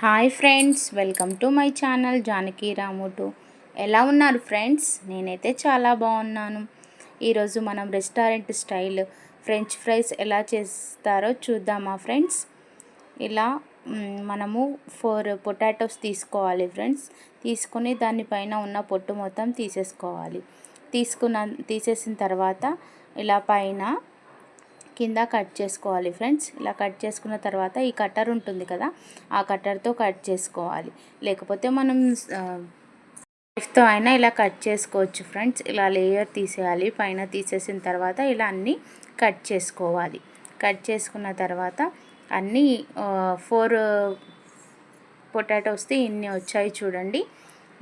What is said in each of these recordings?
Hi friends welcome to my channel Janaki రాముటు ఎలా ఉన్నారు friends? నేనైతే చాలా బాగున్నాను. ఈరోజు మనం రెస్టారెంట్ స్టైల్ ఫ్రెంచ్ ఫ్రైస్ ఎలా చేస్తారో చూద్దామా ఫ్రెండ్స్? ఇలా మనము ఫోర్ పొటాటోస్ తీసుకోవాలి ఫ్రెండ్స్. తీసుకొని దానిపైన ఉన్న పొట్టు మొత్తం తీసేసుకోవాలి. తీసుకున్న తీసేసిన తర్వాత ఇలా పైన కింద కట్ చేసుకోవాలి ఫ్రెండ్స్. ఇలా కట్ చేసుకున్న తర్వాత ఈ కట్టర్ ఉంటుంది కదా ఆ కట్టర్తో కట్ చేసుకోవాలి. లేకపోతే మనం నైఫ్తో అయినా ఇలా కట్ చేసుకోవచ్చు ఫ్రెండ్స్. ఇలా లేయర్ తీసేయాలి పైన తీసేసిన తర్వాత ఇలా అన్నీ కట్ చేసుకోవాలి. కట్ చేసుకున్న తర్వాత అన్నీ ఫోర్ పొటాటోస్ది ఇన్ని వచ్చాయి చూడండి.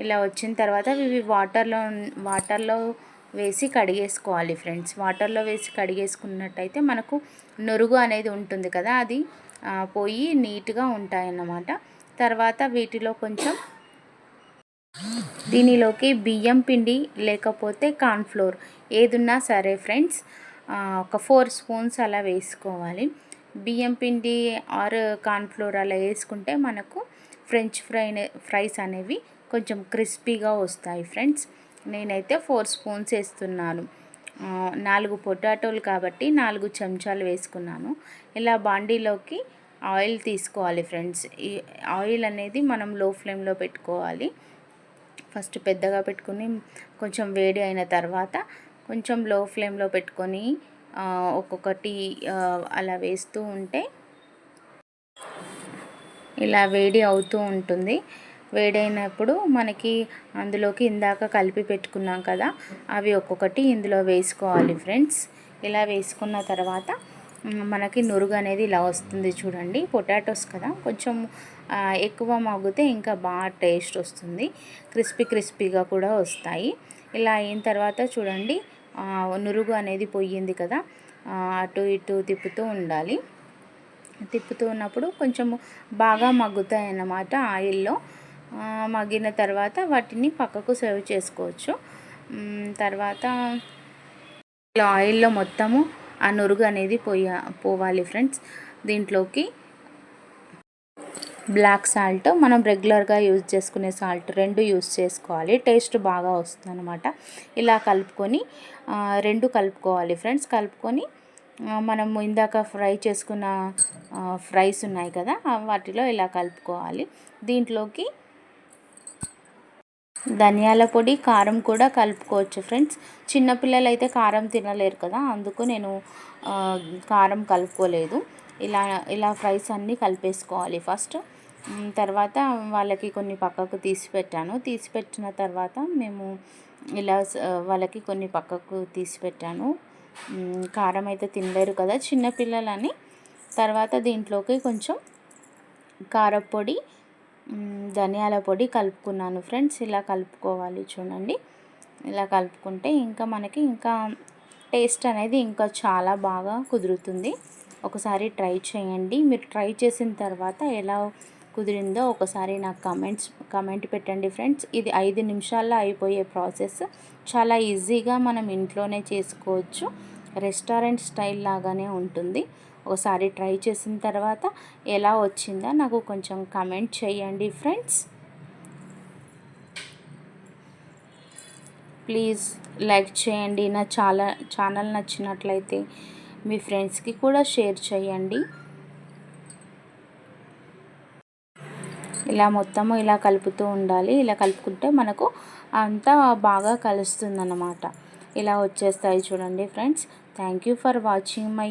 ఇలా వచ్చిన తర్వాత ఇవి వాటర్లో వాటర్లో వేసి కడిగేసుకోవాలి ఫ్రెండ్స్. వాటర్లో వేసి కడిగేసుకున్నట్టయితే మనకు నురుగు అనేది ఉంటుంది కదా అది పోయి నీట్గా ఉంటాయన్నమాట. తర్వాత వీటిలో కొంచెం దీనిలోకి బియ్యం పిండి లేకపోతే కార్న్ఫ్లోర్ ఏదున్నా సరే ఫ్రెండ్స్ ఒక ఫోర్ స్పూన్స్ అలా వేసుకోవాలి. బియ్యం పిండి ఆర్ కార్న్ఫ్లోర్ అలా వేసుకుంటే మనకు ఫ్రెంచ్ ఫ్రై ఫ్రైస్ అనేవి కొంచెం క్రిస్పీగా వస్తాయి ఫ్రెండ్స్. నేనైతే ఫోర్ స్పూన్స్ వేస్తున్నాను. నాలుగు పొటాటోలు కాబట్టి నాలుగు చెంచాలు వేసుకున్నాను. ఇలా బాండీలోకి ఆయిల్ తీసుకోవాలి ఫ్రెండ్స్. ఈ ఆయిల్ అనేది మనం లో ఫ్లేమ్లో పెట్టుకోవాలి. ఫస్ట్ పెద్దగా పెట్టుకుని కొంచెం వేడి అయిన తర్వాత కొంచెం లో ఫ్లేమ్లో పెట్టుకొని ఒక్కొక్కటి అలా వేస్తూ ఉంటే ఇలా వేడి అవుతూ ఉంటుంది. వేడైనప్పుడు మనకి అందులోకి ఇందాక కలిపి పెట్టుకున్నాం కదా అవి ఒక్కొక్కటి ఇందులో వేసుకోవాలి ఫ్రెండ్స్. ఇలా వేసుకున్న తర్వాత మనకి నురుగు అనేది ఇలా వస్తుంది చూడండి పొటాటోస్ కదా. కొంచెం ఎక్కువ మగ్గితే ఇంకా బాగా టేస్ట్ వస్తుంది. క్రిస్పీ క్రిస్పీగా కూడా వస్తాయి. ఇలా అయిన తర్వాత చూడండి నురుగు అనేది పొయ్యింది కదా అటు ఇటు తిప్పుతూ ఉండాలి. తిప్పుతూ ఉన్నప్పుడు కొంచెం బాగా మగ్గుతాయి అన్నమాట ఆయిల్లో. మగ్గిన తర్వాత వాటిని పక్కకు సర్వ్ చేసుకోవచ్చు. తర్వాత ఆయిల్లో మొత్తము ఆ నురుగు అనేది పోయ పోవాలి ఫ్రెండ్స్ దీంట్లోకి బ్లాక్ సాల్ట్ మనం రెగ్యులర్గా యూజ్ చేసుకునే సాల్ట్ రెండు యూజ్ చేసుకోవాలి. టేస్ట్ బాగా వస్తుంది అనమాట ఇలా కలుపుకొని రెండు కలుపుకోవాలి ఫ్రెండ్స్ కలుపుకొని మనం ఇందాక ఫ్రై చేసుకున్న ఫ్రైస్ ఉన్నాయి కదా వాటిలో ఇలా కలుపుకోవాలి. దీంట్లోకి ధనియాల పొడి కారం కూడా కలుపుకోవచ్చు ఫ్రెండ్స్. చిన్నపిల్లలు అయితే కారం తినలేరు కదా అందుకు నేను కారం కలుపుకోలేదు. ఇలా ఇలా ఫ్రైస్ అన్నీ కలిపేసుకోవాలి ఫస్ట్. తర్వాత వాళ్ళకి కొన్ని పక్కకు తీసి పెట్టాను. తీసి పెట్టిన తర్వాత మేము ఇలా వాళ్ళకి కొన్ని పక్కకు తీసి పెట్టాను. కారం అయితే తినలేరు కదా చిన్నపిల్లలని తర్వాత దీంట్లోకి కొంచెం కారపొడి ధనియాల పొడి కలుపుకున్నాను ఫ్రెండ్స్. ఇలా కలుపుకోవాలి చూడండి. ఇలా కలుపుకుంటే ఇంకా మనకి ఇంకా టేస్ట్ అనేది ఇంకా చాలా బాగా కుదురుతుంది. ఒకసారి ట్రై చేయండి. మీరు ట్రై చేసిన తర్వాత ఎలా కుదిరిందో ఒకసారి నాకు కమెంట్స్ కమెంట్ పెట్టండి ఫ్రెండ్స్. ఇది ఐదు నిమిషాల్లో అయిపోయే ప్రాసెస్. చాలా ఈజీగా మనం ఇంట్లోనే చేసుకోవచ్చు. రెస్టారెంట్ స్టైల్ లాగానే ఉంటుంది. ఒకసారి ట్రై చేసిన తర్వాత ఎలా వచ్చిందో నాకు కొంచెం కమెంట్ చేయండి ఫ్రెండ్స్ ప్లీజ్ లైక్ చేయండి. నా చాలా ఛానల్ నచ్చినట్లయితే మీ ఫ్రెండ్స్కి కూడా షేర్ చేయండి. ఇలా మొత్తము ఇలా కలుపుతూ ఉండాలి. ఇలా కలుపుకుంటే మనకు అంతా బాగా కలుస్తుంది అన్నమాట ఇలా వచ్చేస్తాయి చూడండి friends thank you for watching my